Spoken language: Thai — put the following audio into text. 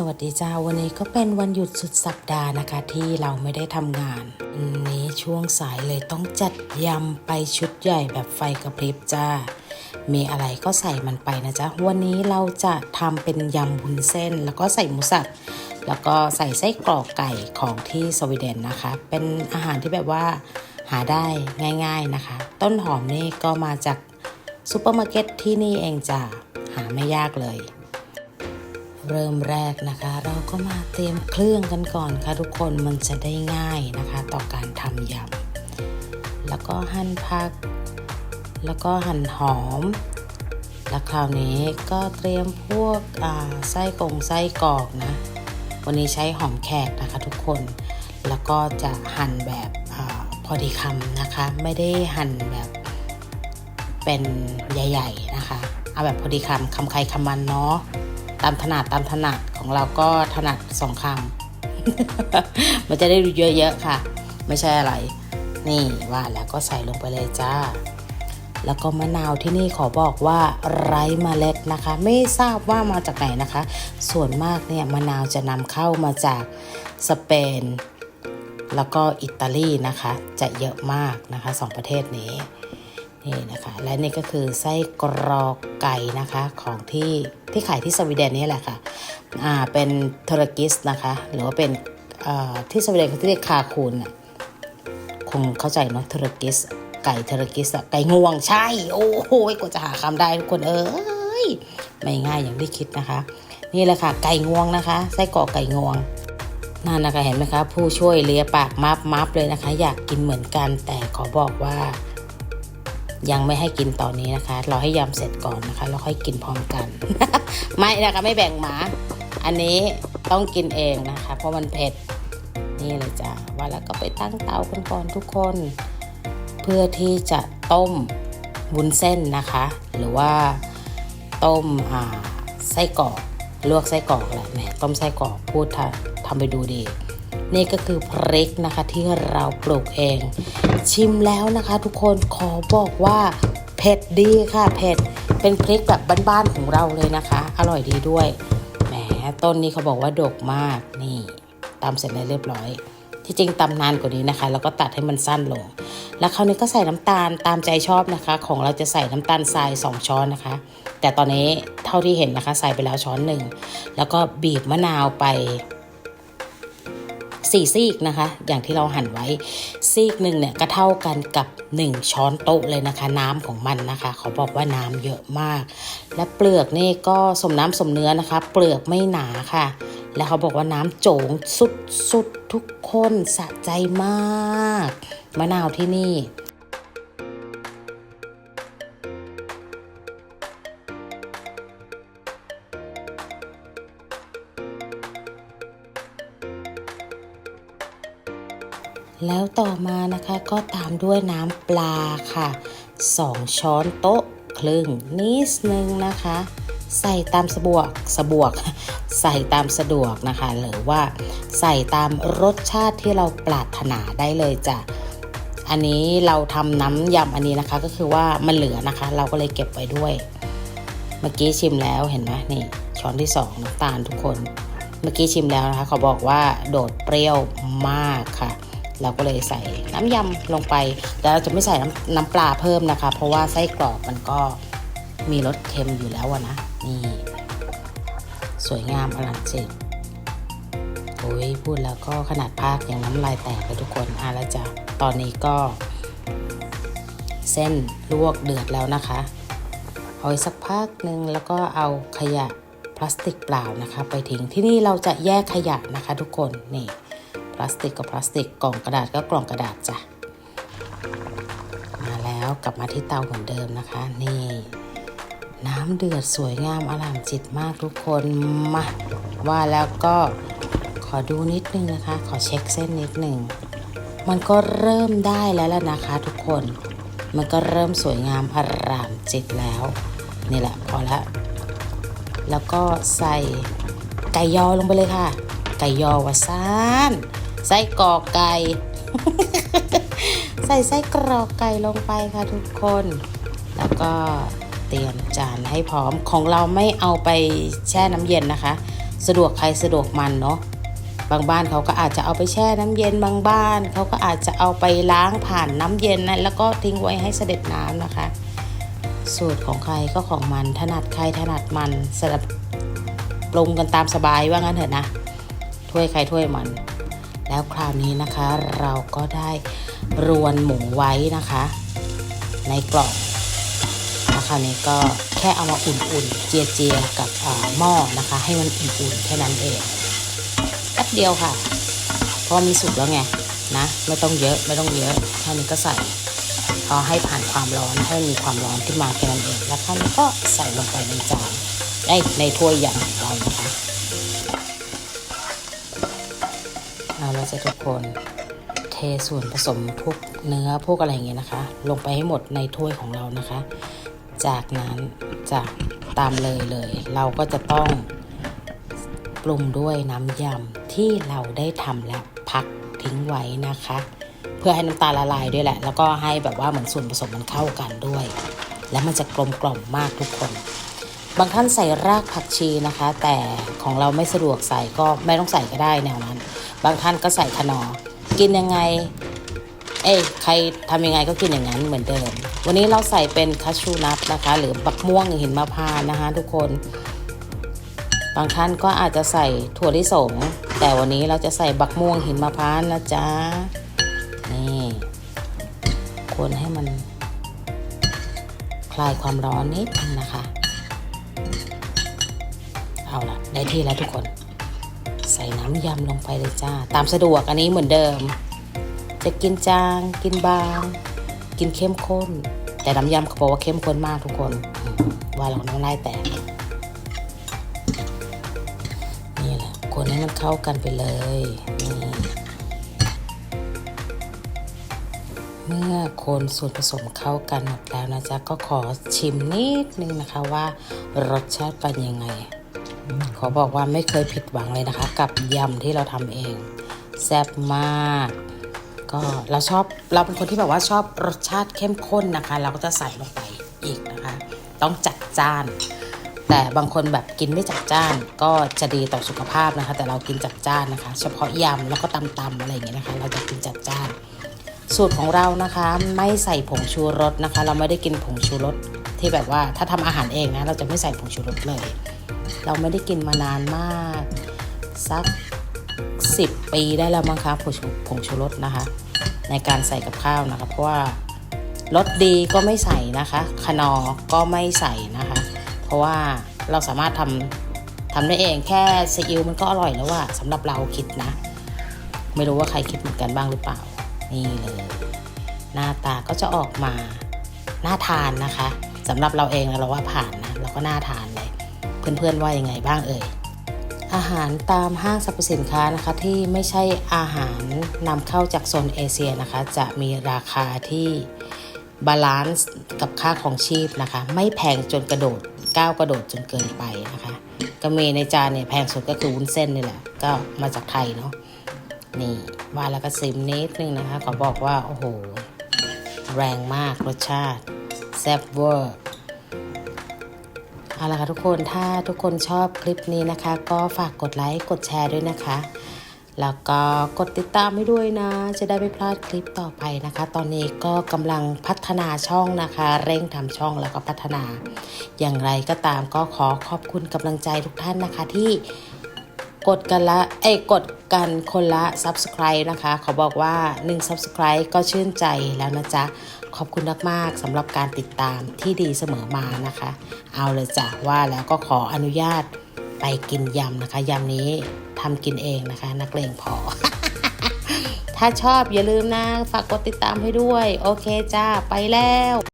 สวัสดีจ้าวันนี้ก็เป็นวันหยุดสุดสัปดาห์นะคะ ที่เราไม่ได้ทำงานวันนี้ช่วงสายเลยต้องจัดยำไปชุดใหญ่แบบไฟกระพริบจ้า มีอะไรก็ใส่มันไปนะจ๊ะวันนี้เราจะทำเป็นยำบุนเส้น แล้วก็ใส่หมูสับแล้วก็ใส่ไส้กรอกไก่ของที่สวีเดนนะคะ เป็นอาหารที่แบบว่าหาได้ง่าย ๆนะคะ ต้นหอมนี่ก็มาจากซูเปอร์มาร์เก็ตที่นี่เองจ้าหาไม่ยากเลย เริ่มแรกนะคะ เราก็มาเตรียมเครื่องกันก่อนค่ะทุกคนมันจะได้ง่ายนะคะ ต่อการทำยำแล้วก็หั่นผัก แล้วก็หั่นหอม แล้วคราวนี้ก็เตรียมพวกไส้กงไส้กรอกนะ วันนี้ใช้หอมแขกนะคะทุกคน แล้วก็จะหั่นแบบอพอดีคำนะคะ ไม่ได้หั่นแบบเป็นใหญ่ ๆนะคะ เอาแบบพอดีคำคำใครคำมันเนาะามถนัดตามถนัดของเราก็ถนัดสองคำ มันจะได้ดูเยอะๆค่ะ ไม่ใช่อะไร นี่ว่าแล้วก็ใส่ลงไปเลยจ้า แล้วก็มะนาวที่นี่ขอบอกว่าไร้เมล็ดนะคะ ไม่ทราบว่ามาจากไหนนะคะ ส่วนมากเนี่ยมะนาวจะนำเข้ามาจากสเปน แล้วก็อิตาลีนะคะ จะเยอะมากนะคะสองประเทศนี้ นี่นะคะ และนี่ก็คือไส้กรอกไก่นะคะของที่ที่ขายที่สวีเดนนี่แหละค่ะอ่าเป็นเทอร์กิสนะคะหรือว่าเป็นที่สวีเดนเขาเรียกคาคูนคงเข้าใจเนาะเทอร์กิสไก่เทอร์กิสไก่งวงใช่ โอ้โหกว่าจะหาคำได้ทุกคนเอ้ยไม่ง่ายอย่างที่คิดนะคะ นี่แหละค่ะไก่งวงนะคะไส้กรอกไก่งวงนั่นนะคะเห็นไหมคะผู้ช่วยเลียปากมับมับเลยนะคะ อยากกินเหมือนกันแต่ขอบอกว่า ยังไม่ให้กินตอนนี้นะคะ เรอให้ยำเสร็จก่อนนะคะแล้วค่อยกินพร้อมกัน ไม่นะคะไม่แบ่งหมา อันนี้ต้องกินเองนะคะ เพราะมันเผ็ดนี่เลยจ้ะว่าแล้วก็ไปตั้งเตากันก่อนทุกคน เพื่อที่จะต้มวุ้นเส้นนะคะ หรือว่าต้มไส้กรอกลวกไส้กรอกแหละแหมต้มไส้กรอกพูดทำไปดูดี นี่ก็คือพริกนะคะที่เราปลูกเอง ชิมแล้วนะคะ ทุกคนขอบอกว่าเผ็ดดีค่ะเผ็ดเป็นพริกแบบบ้านๆของเราเลยนะคะ อร่อยดีด้วยแหมต้นนี้เขาบอกว่าดกมากนี่ตำเสร็จแล้วเรียบร้อย ที่จริงตำนานกว่านี้นะคะ แล้วก็ตัดให้มันสั้นลง แล้วคราวนี้ก็ใส่น้ำตาลตามใจชอบนะคะ ของเราจะใส่น้ำตาลทราย2ช้อนนะคะ แต่ตอนนี้เท่าที่เห็นนะคะใส่ไปแล้วช้อนหนึ่งแล้วก็บีบมะนาวไป สี่ซีกนะคะ อย่างที่เราหั่นไว้ ซีกหนึ่งเนี่ยก็เท่ากันกับ 1 ช้อนโต๊ะเลยนะคะ น้ำของมันนะคะ เขาบอกว่าน้ำเยอะมาก และเปลือกนี่ก็สมน้ำสมเนื้อนะคะ เปลือกไม่หนาค่ะ แล้วเขาบอกว่าน้ำโจงสุดสุดๆทุกคนสะใจมาก มะนาวที่นี่ แล้วต่อมานะคะก็ตามด้วยน้ำปลาค่ะ 2 ช้อนโต๊ะครึ่งนิดนึงนะคะ ใส่ตามสะบวกสะบวก ใส่ตามสะดวกนะคะ หรือว่าใส่ตามรสชาติที่เราปรารถนาได้เลยจ้ะอันนี้เราทำน้ำยำอันนี้นะคะ ก็คือว่ามันเหลือนะคะ เราก็เลยเก็บไว้ด้วย เมื่อกี้ชิมแล้วเห็นไหมนี่ช้อนที่สองน้ำตาลทุกคน เมื่อกี้ชิมแล้วนะคะเขาบอกว่าโดดเปรี้ยวมากค่ะ เราก็เลยใส่น้ำยำลงไป แต่เราจะไม่ใส่น้ำน้ำปลาเพิ่มนะคะ เพราะว่าไส้กรอกมันก็มีรสเค็มอยู่แล้วอะนะนี่สวยงามอลังจิตโอ้ยพูดแล้วก็ขนาดภาคยังน้ำลายแตกเลยทุกคนอะแล้วจ้ะตอนนี้ก็ เส้นลวกเดือดแล้วนะคะเอาสักพักหนึ่งแล้วก็เอาขยะพลาสติกเปล่านะคะ ไปทิ้งที่นี่เราจะแยกขยะนะคะทุกคนนี่ พลาสติกกับพลาสติกกล่องกระดาษก็กล่องกระดาษจ้ะมาแล้วกลับมาที่เตาเหมือนเดิมนะคะ นี่ น้ำเดือดสวยงามอร่ามจิตมากทุกคนมาว่าแล้วก็ขอดูนิดนึงนะคะ ขอเช็คเส้นนิดนึงมันก็เริ่มได้แล้วล่ะนะคะ ทุกคน มันก็เริ่มสวยงามอร่ามจิตแล้ว นี่แหละพอละ แล้วก็ใส่ไก่ยอลงไปเลยค่ะ ไก่ยอวาซาน ไส้กรอกไก่ ใส่ไส้กรอกไก่ลงไปค่ะทุกคน แล้วก็เตรียมจานให้พร้อมของเราไม่เอาไปแช่น้ำเย็นนะคะ สะดวกใครสะดวกมันเนาะบางบ้านเขาก็อาจจะเอาไปแช่น้ำเย็นบางบ้าน เขาก็อาจจะเอาไปล้างผ่านน้ำเย็นนะแล้วก็ทิ้งไว้ให้เสด็จน้ำนะคะ สูตรของใครก็ของมันถนัดใครถนัดมันสำหรับปรุงกันตามสบายว่างั้นเถอะนะถ้วยใครถ้วยมัน แล้วคราวนี้นะคะเราก็ได้รวนหมูไว้นะคะ ในกล่องแล้วคราวนี้ก็แค่เอามาอุ่นๆ เจียๆกับหม้อนะคะ ให้มันอุ่นๆแค่นั้นเองแป๊บเดียวค่ะเพราะมีสุกแล้วไงนะ ไม่ต้องเยอะไม่ต้องเยอะแค่นี้ก็ใส่พอให้ผ่านความร้อนให้มีความร้อนขึ้นมาแค่นั้นเองแล้วคราวนี้ก็ใส่ลงไปในจานไอ้ในถ้วยใหญ่ของเรานะคะ จะทุกคน เทส่วนผสมพวกเนื้อพวกอะไรอย่างเงี้ยนะคะ ลงไปให้หมดในถ้วยของเรานะคะ จากนั้นจากตามเลยเลย เราก็จะต้องปรุงด้วยน้ำยำที่เราได้ทำและพักทิ้งไว้นะคะ เพื่อให้น้ำตาลละลายด้วยแหละ แล้วก็ให้แบบว่าเหมือนส่วนผสมมันเข้ากันด้วย แล้วมันจะกลมกล่อมมากทุกคน บางท่านใส่รากผักชีนะคะ แต่ของเราไม่สะดวกใส่ก็ไม่ต้องใส่ก็ได้แนวนั้น บางท่านก็ใส่ขนอ กินยังไง เอ้ยใครทำยังไงก็กินอย่างนั้นเหมือนเดิม วันนี้เราใส่เป็นคัชชูนัทนะคะ หรือบักม่วงหินมะพร้าวนะคะ ทุกคน บางท่านก็อาจจะใส่ถั่วลิสง แต่วันนี้เราจะใส่บักม่วงหินมะพร้าวนะจ๊ะ นี่คนให้มันคลายความร้อนนิดนึงนะคะ เอาละได้ที่แล้วทุกคน ใส่น้ำยำลงไปเลยจ้า ตามสะดวกอันนี้เหมือนเดิม จะกินจาง กินบาง กินเข้มข้น แต่น้ำยำเขาบอกว่าเข้มข้นมากทุกคน ว่าเราน้ำลายแตกนี่แหละคนให้มันเข้ากันไปเลยนี่เมื่อคนส่วนผสมเข้ากันหมดแล้วนะจ๊ะ ก็ขอชิมนิดนึงนะคะว่ารสชาติเป็นยังไง ขอบอกว่าไม่เคยผิดหวังเลยนะคะ กับยำที่เราทำเอง แซ่บมาก ก็เราชอบเราเป็นคนที่แบบว่าชอบรสชาติเข้มข้นนะคะ เราก็จะใส่ลงไปอีกนะคะ ต้องจัดจ้าน แต่บางคนแบบกินไม่จัดจ้าน ก็จะดีต่อสุขภาพนะคะ แต่เรากินจัดจ้านนะคะ เฉพาะยำแล้วก็ตำๆอะไรอย่างเงี้ยนะคะ เราจะกินจัดจ้าน สูตรของเรานะคะ ไม่ใส่ผงชูรสนะคะ เราไม่ได้กินผงชูรสที่แบบว่าถ้าทำอาหารเองนะเราจะไม่ใส่ผงชูรสเลย เราไม่ได้กินมานานมากสัก10 ปีได้แล้วมั้งคะผงชูผงชูรสนะคะ ในการใส่กับข้าวนะคะเพราะว่ารสดีก็ไม่ใส่นะคะคนอก็ไม่ใส่นะคะ เพราะว่าเราสามารถทำทำได้เองแค่ซีอิ๊วมันก็อร่อยแล้วว่าสำหรับเราคิดนะ ไม่รู้ว่าใครคิดเหมือนกันบ้างหรือเปล่า นี่เลย หน้าตาก็จะออกมาน่าทานนะคะสำหรับเราเองเราว่าผ่านนะเราก็น่าทานเลย เพื่อนๆว่ายังไงบ้างเอ่ยอาหารตามห้างสรรพสินค้านะคะที่ไม่ใช่อาหารนำเข้าจากโซนเอเชียนะคะ จะมีราคาที่บาลานซ์กับค่าของชีพนะคะ ไม่แพงจนกระโดดก้าวกระโดดจนเกินไปนะคะก็มีในจานเนี่ยแพงสุดก็คือวุ้นเส้นนี่แหละก็มาจากไทยเนาะ นี่ว่าแล้วก็ซิมนิดนึงนะคะขอบอกว่า โอ้โห แรงมากรสชาติ แซ่บเวอร์เอาละค่ะทุกคนถ้าทุกคนชอบคลิปนี้นะคะ ก็ฝากกดไลค์กดแชร์ด้วยนะคะ แล้วก็กดติดตามให้ด้วยนะ จะได้ไม่พลาดคลิปต่อไปนะคะ ตอนนี้ก็กำลังพัฒนาช่องนะคะ เร่งทำช่องแล้วก็พัฒนา อย่างไรก็ตามก็ขอขอบคุณกำลังใจทุกท่านนะคะที่ กดกันละเอ้กดกันคนละ subscribe นะคะ ขอบอกว่า 1 subscribe ก็ชื่นใจแล้วนะจ๊ะ ขอบคุณมากๆสำหรับการติดตามที่ดีเสมอมานะคะ เอาเลยจ้ะว่าแล้วก็ขออนุญาตไปกินยำนะคะยำนี้ทำกินเองนะคะ นักเลงพอ ถ้าชอบอย่าลืมนะ ฝากกดติดตามให้ด้วย โอเคจ้า ไปแล้ว